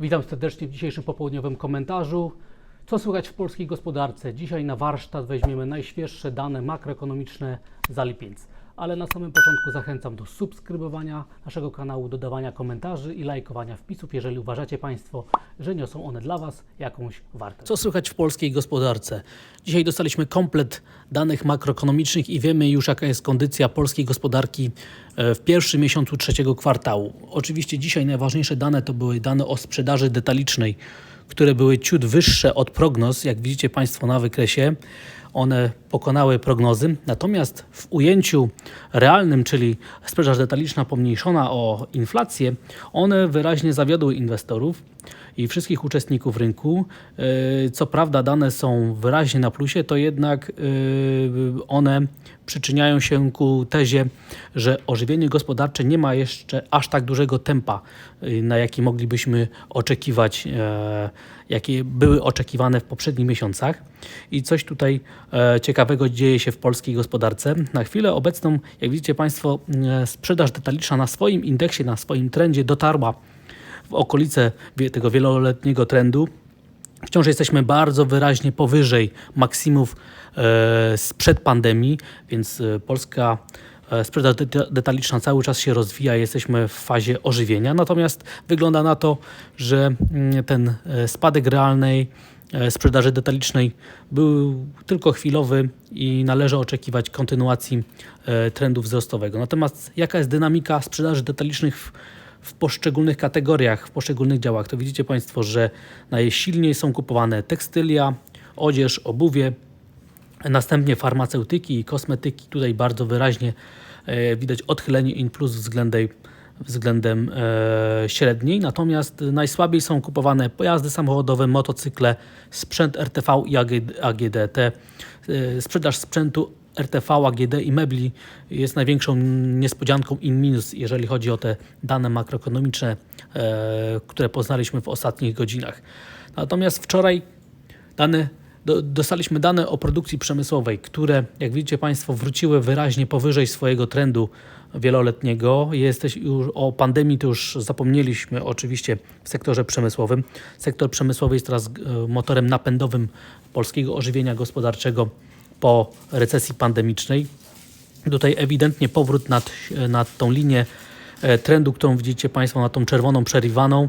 Witam serdecznie w dzisiejszym popołudniowym komentarzu. Co słychać w polskiej gospodarce? Dzisiaj na warsztat weźmiemy najświeższe dane makroekonomiczne za lipiec. Ale na samym początku zachęcam do subskrybowania naszego kanału, dodawania komentarzy i lajkowania wpisów, jeżeli uważacie Państwo, że niosą one dla Was jakąś wartość. Co słychać w polskiej gospodarce? Dzisiaj dostaliśmy komplet danych makroekonomicznych i wiemy już, jaka jest kondycja polskiej gospodarki e, w pierwszym miesiącu trzeciego kwartału. Oczywiście dzisiaj najważniejsze dane to były dane o sprzedaży detalicznej, które były ciut wyższe od prognoz, jak widzicie Państwo na wykresie. One pokonały prognozy, natomiast w ujęciu realnym, czyli sprzedaż detaliczna pomniejszona o inflację, one wyraźnie zawiodły inwestorów i wszystkich uczestników rynku. Yy, Co prawda dane są wyraźnie na plusie, to jednak yy, one przyczyniają się ku tezie, że ożywienie gospodarcze nie ma jeszcze aż tak dużego tempa, yy, na jaki moglibyśmy oczekiwać, e, jakie były oczekiwane w poprzednich miesiącach. I coś tutaj e, ciekawego dzieje się w polskiej gospodarce. Na chwilę obecną, jak widzicie Państwo, e, sprzedaż detaliczna na swoim indeksie, na swoim trendzie dotarła w okolice tego wieloletniego trendu. Wciąż jesteśmy bardzo wyraźnie powyżej maksimów e, sprzed pandemii, więc e, polska e, sprzedaż deta- detaliczna cały czas się rozwija, jesteśmy w fazie ożywienia. Natomiast wygląda na to, że mm, ten spadek realnej sprzedaży detalicznej był tylko chwilowy i należy oczekiwać kontynuacji trendu wzrostowego. Natomiast jaka jest dynamika sprzedaży detalicznych w, w poszczególnych kategoriach, w poszczególnych działach? To widzicie Państwo, że najsilniej są kupowane tekstylia, odzież, obuwie, Następnie farmaceutyki i kosmetyki. Tutaj bardzo wyraźnie e, widać odchylenie in plus względem, względem e, średniej. Natomiast najsłabiej są kupowane pojazdy samochodowe, motocykle, sprzęt RTV i AG, AGD. Te, e, sprzedaż sprzętu RTV, AGD i mebli jest największą niespodzianką in minus, jeżeli chodzi o te dane makroekonomiczne, e, które poznaliśmy w ostatnich godzinach. Natomiast wczoraj Dane, do, dostaliśmy dane o produkcji przemysłowej, które, jak widzicie Państwo, wróciły wyraźnie powyżej swojego trendu wieloletniego. Jesteś już o pandemii to już zapomnieliśmy oczywiście w sektorze przemysłowym. Sektor przemysłowy jest teraz e, motorem napędowym polskiego ożywienia gospodarczego po recesji pandemicznej. Tutaj ewidentnie powrót nad, nad tą linię e, trendu, którą widzicie Państwo, na tą czerwoną przerywaną,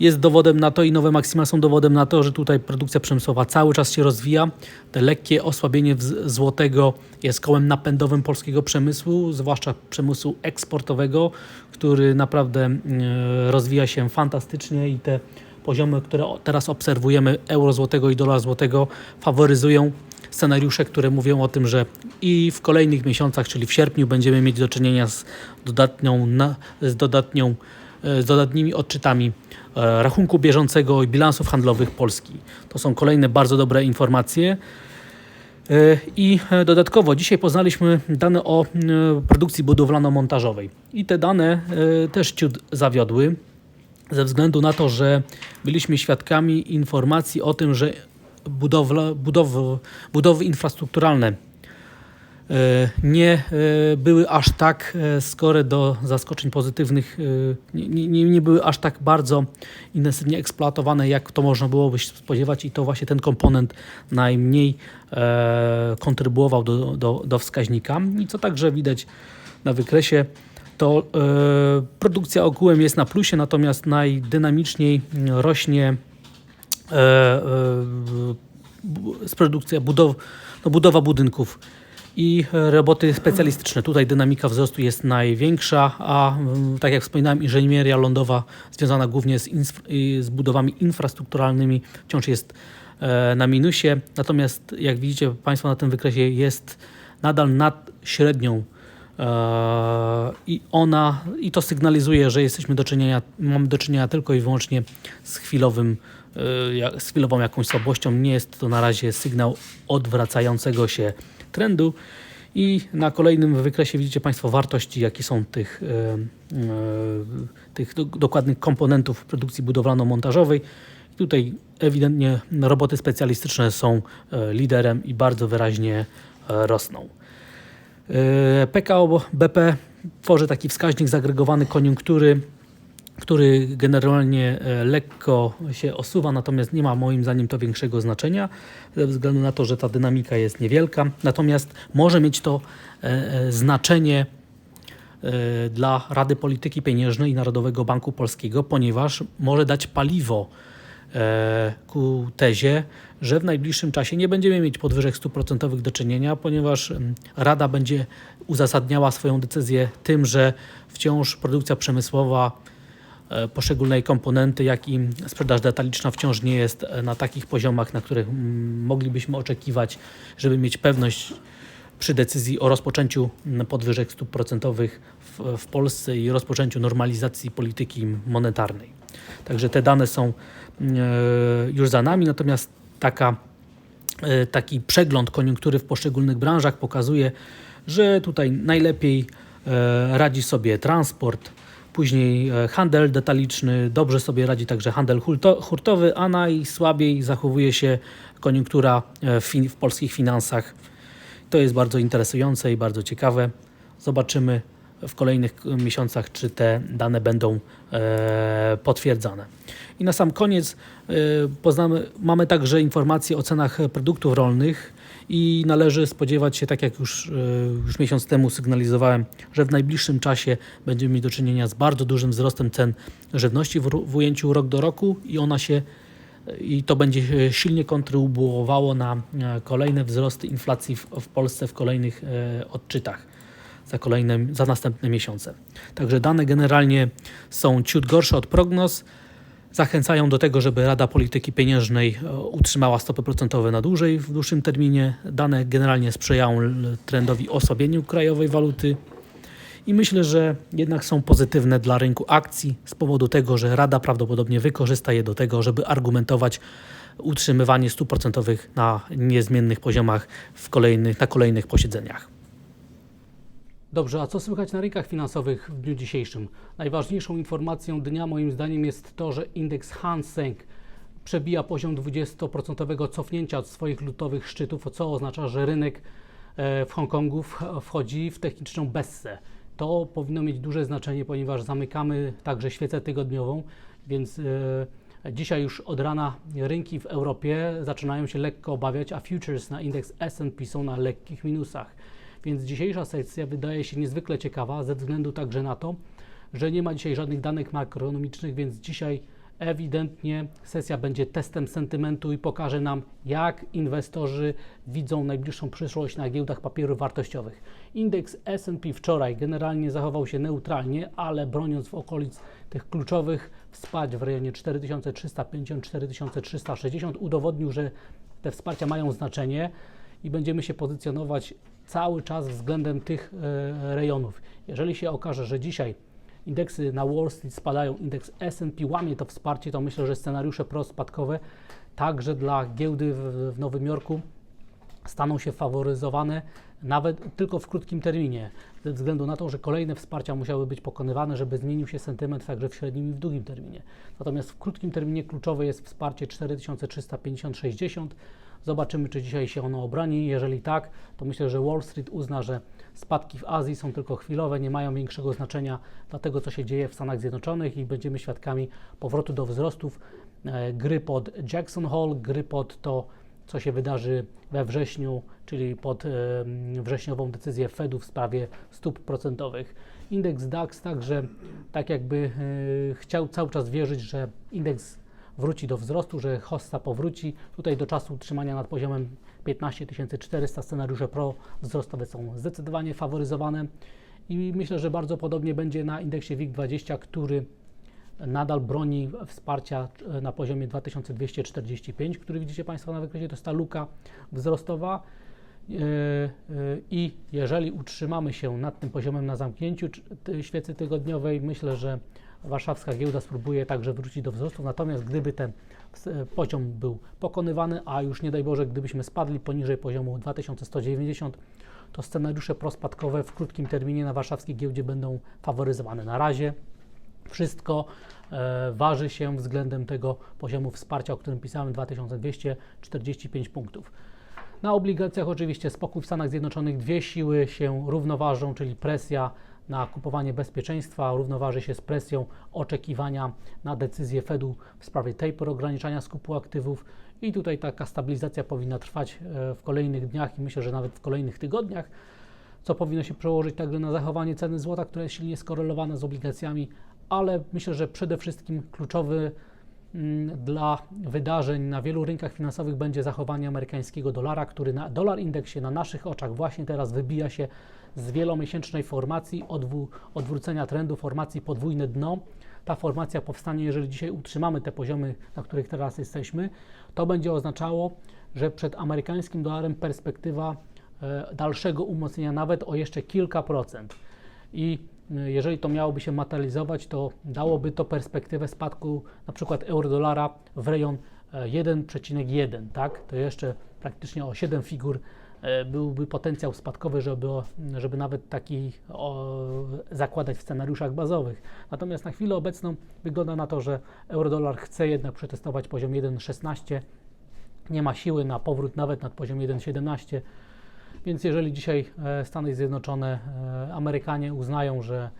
jest dowodem na to i nowe maksima są dowodem na to, że tutaj produkcja przemysłowa cały czas się rozwija. Te lekkie osłabienie złotego jest kołem napędowym polskiego przemysłu, zwłaszcza przemysłu eksportowego, który naprawdę e, rozwija się fantastycznie i te poziomy, które teraz obserwujemy euro złotego i dolar złotego faworyzują scenariusze, które mówią o tym, że i w kolejnych miesiącach, czyli w sierpniu, będziemy mieć do czynienia z dodatnią, z dodatnią, e, z dodatnimi odczytami e, rachunku bieżącego i bilansów handlowych Polski. To są kolejne bardzo dobre informacje. E, I dodatkowo dzisiaj poznaliśmy dane o produkcji budowlano-montażowej. I te dane też ciut zawiodły ze względu na to, że byliśmy świadkami informacji o tym, że budowla, budow, budowy infrastrukturalne e, nie e, były aż tak e, skore do zaskoczeń pozytywnych, nie, nie, nie były aż tak bardzo intensywnie eksploatowane, jak to można było się spodziewać i to właśnie ten komponent najmniej kontrybuował do, do, do wskaźnika. I co także widać na wykresie, to produkcja ogółem jest na plusie, natomiast najdynamiczniej rośnie z produkcja budow, no budowa budynków i e, roboty specjalistyczne. Tutaj dynamika wzrostu jest największa, a mm, tak jak wspominałem, inżynieria lądowa związana głównie z, z budowami infrastrukturalnymi wciąż jest e, na minusie. Natomiast jak widzicie Państwo na tym wykresie jest nadal nad średnią i ona, i to sygnalizuje, że jesteśmy do czynienia, mamy do czynienia tylko i wyłącznie z chwilowym, e, z chwilową jakąś słabością. Nie jest to na razie sygnał odwracającego się trendu. I na kolejnym wykresie widzicie Państwo wartości, jakie są tych, e, e, tych do, dokładnych komponentów produkcji budowlano-montażowej. Tutaj ewidentnie roboty specjalistyczne są liderem i bardzo wyraźnie rosną. PKO BP tworzy taki wskaźnik zagregowany koniunktury który generalnie e, lekko się osuwa, natomiast nie ma moim zdaniem to większego znaczenia, ze względu na to, że ta dynamika jest niewielka. Natomiast może mieć to e, e, znaczenie dla Rady Polityki Pieniężnej i Narodowego Banku Polskiego, ponieważ może dać paliwo ku tezie, że w najbliższym czasie nie będziemy mieć podwyżek stóp procentowych do czynienia, ponieważ Rada będzie uzasadniała swoją decyzję tym, że wciąż produkcja przemysłowa poszczególnej komponenty, jak i sprzedaż detaliczna wciąż nie jest e, na takich poziomach, na których mm, moglibyśmy oczekiwać, żeby mieć pewność przy decyzji o rozpoczęciu podwyżek stóp procentowych w, w Polsce i rozpoczęciu normalizacji polityki monetarnej. Także te dane są e, już za nami, natomiast taka, e, taki przegląd koniunktury w poszczególnych branżach pokazuje, że tutaj najlepiej e, radzi sobie transport, później e, handel detaliczny, dobrze sobie radzi także handel hurtowy, a najsłabiej zachowuje się koniunktura e, w, fin- w polskich finansach. To jest bardzo interesujące i bardzo ciekawe. Zobaczymy w kolejnych e, miesiącach, czy te dane będą e, potwierdzane. I na sam koniec e, poznamy, mamy także informacje o cenach produktów rolnych i należy spodziewać się, tak jak już, e, już miesiąc temu sygnalizowałem, że w najbliższym czasie będziemy mieć do czynienia z bardzo dużym wzrostem cen żywności w, w ujęciu rok do roku i ona się i to będzie silnie kontrybuowało na e, kolejne wzrosty inflacji w, w Polsce w kolejnych e, odczytach za kolejne, za następne miesiące. Także dane generalnie są ciut gorsze od prognoz. Zachęcają do tego, żeby Rada Polityki Pieniężnej e, utrzymała stopy procentowe na dłużej w dłuższym terminie. Dane generalnie sprzyjają trendowi osłabieniu krajowej waluty. I myślę, że jednak są pozytywne dla rynku akcji z powodu tego, że Rada prawdopodobnie wykorzysta je do tego, żeby argumentować utrzymywanie stóp procentowych na niezmiennych poziomach w kolejnych, na kolejnych posiedzeniach. Dobrze, a co słychać na rynkach finansowych w dniu dzisiejszym? Najważniejszą informacją dnia moim zdaniem jest to, że indeks Hang Seng przebija poziom 20% cofnięcia od swoich lutowych szczytów, co oznacza, że rynek e, w Hongkongu wchodzi w techniczną bessę. To powinno mieć duże znaczenie, ponieważ zamykamy także świecę tygodniową, więc e, dzisiaj już od rana rynki w Europie zaczynają się lekko obawiać, a futures na indeks S&P są na lekkich minusach. Więc dzisiejsza sesja wydaje się niezwykle ciekawa, ze względu także na to, że nie ma dzisiaj żadnych danych makroekonomicznych, więc dzisiaj ewidentnie sesja będzie testem sentymentu i pokaże nam, jak inwestorzy widzą najbliższą przyszłość na giełdach papierów wartościowych. Indeks S&P wczoraj generalnie zachował się neutralnie, ale broniąc w okolic tych kluczowych wsparć w rejonie 4350-4360 udowodnił, że te wsparcia mają znaczenie i będziemy się pozycjonować cały czas względem tych e, rejonów. Jeżeli się okaże, że dzisiaj indeksy na Wall Street spadają, indeks S&P łamie to wsparcie, to myślę, że scenariusze prospadkowe także dla giełdy w, Nowym Jorku staną się faworyzowane nawet tylko w krótkim terminie, ze względu na to, że kolejne wsparcia musiały być pokonywane, żeby zmienił się sentyment także w średnim i w długim terminie. Natomiast w krótkim terminie kluczowe jest wsparcie 4350-60. Zobaczymy, czy dzisiaj się ono obroni. Jeżeli tak, to myślę, że Wall Street uzna, że spadki w Azji są tylko chwilowe, nie mają większego znaczenia dla tego, co się dzieje w Stanach Zjednoczonych i będziemy świadkami powrotu do wzrostów e, gry pod Jackson Hole, gry pod to, co się wydarzy we wrześniu, czyli pod e, wrześniową decyzję Fedu w sprawie stóp procentowych. Indeks DAX także tak jakby e, chciał cały czas wierzyć, że indeks wróci do wzrostu, że hossa powróci. Tutaj do czasu utrzymania nad poziomem 15 400 scenariusze pro wzrostowe są zdecydowanie faworyzowane i myślę, że bardzo podobnie będzie na indeksie WIG20, który nadal broni wsparcia e, na poziomie 2245, który widzicie Państwo na wykresie, to jest ta luka wzrostowa. E, e, I jeżeli utrzymamy się nad tym poziomem na zamknięciu świecy tygodniowej, myślę, że warszawska giełda spróbuje także wrócić do wzrostu. Natomiast gdyby ten s- poziom był pokonywany, a już nie daj Boże, gdybyśmy spadli poniżej poziomu 2190, to scenariusze prospadkowe w krótkim terminie na warszawskiej giełdzie będą faworyzowane. Na razie wszystko e, waży się względem tego poziomu wsparcia, o którym pisałem, 2245 punktów. Na obligacjach oczywiście spokój w Stanach Zjednoczonych, dwie siły się równoważą, czyli presja na kupowanie bezpieczeństwa równoważy się z presją oczekiwania na decyzję Fedu w sprawie taper ograniczania skupu aktywów. I tutaj taka stabilizacja powinna trwać e, w kolejnych dniach i myślę, że nawet w kolejnych tygodniach, co powinno się przełożyć także na zachowanie ceny złota, które jest silnie skorelowane z obligacjami, ale myślę, że przede wszystkim kluczowy mm, dla wydarzeń na wielu rynkach finansowych będzie zachowanie amerykańskiego dolara, który na dolar indeksie na naszych oczach właśnie teraz wybija się z wielomiesięcznej formacji odwrócenia trendu, formacji podwójne dno. Ta formacja powstanie, jeżeli dzisiaj utrzymamy te poziomy, na których teraz jesteśmy, to będzie oznaczało, że przed amerykańskim dolarem perspektywa e, dalszego umocnienia nawet o jeszcze kilka procent. I y, jeżeli to miałoby się materializować, to dałoby to perspektywę spadku na przykład euro-dolara w rejon e, 1,1, tak? To jeszcze praktycznie o 7 figur e, byłby potencjał spadkowy, żeby, żeby nawet taki o, zakładać w scenariuszach bazowych. Natomiast na chwilę obecną wygląda na to, że euro-dolar chce jednak przetestować poziom 1,16. Nie ma siły na powrót nawet nad poziom 1,17. Więc jeżeli dzisiaj e, Stany Zjednoczone, e, Amerykanie uznają, że,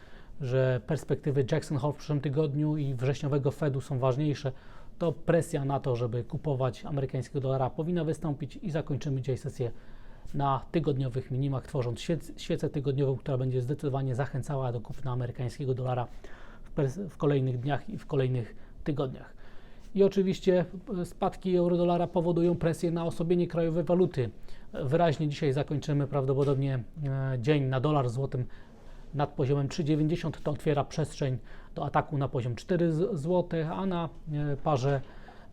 że perspektywy Jackson Hole w przyszłym tygodniu i wrześniowego Fedu są ważniejsze, to presja na to, żeby kupować amerykańskiego dolara powinna wystąpić i zakończymy dzisiaj sesję na tygodniowych minimach, tworząc świec, świecę tygodniową, która będzie zdecydowanie zachęcała do kupna amerykańskiego dolara w, w kolejnych dniach i w kolejnych tygodniach. I oczywiście e, spadki euro-dolara powodują presję na osłabienie krajowej waluty. Wyraźnie dzisiaj zakończymy prawdopodobnie e, dzień na dolar złotym nad poziomem 3,90. To otwiera przestrzeń do ataku na poziom 4 z- zł, a na e, parze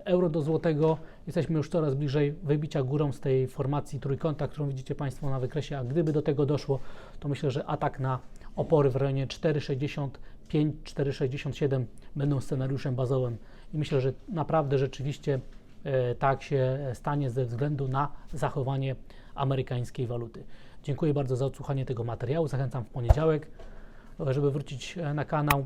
euro do złotego jesteśmy już coraz bliżej wybicia górą z tej formacji trójkąta, którą widzicie Państwo na wykresie, a gdyby do tego doszło, to myślę, że atak na opory w rejonie 4,65, 4,67 będą scenariuszem bazowym i myślę, że naprawdę rzeczywiście e, tak się stanie ze względu na zachowanie amerykańskiej waluty. Dziękuję bardzo za odsłuchanie tego materiału. Zachęcam w poniedziałek, e, żeby wrócić e, na kanał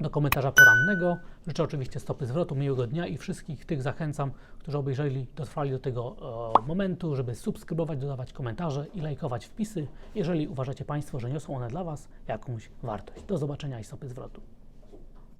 do komentarza porannego. Życzę oczywiście stopy zwrotu, miłego dnia i wszystkich tych zachęcam, którzy obejrzeli, dotrwali do tego e, momentu, żeby subskrybować, dodawać komentarze i lajkować wpisy, jeżeli uważacie Państwo, że niosą one dla Was jakąś wartość. Do zobaczenia i stopy zwrotu.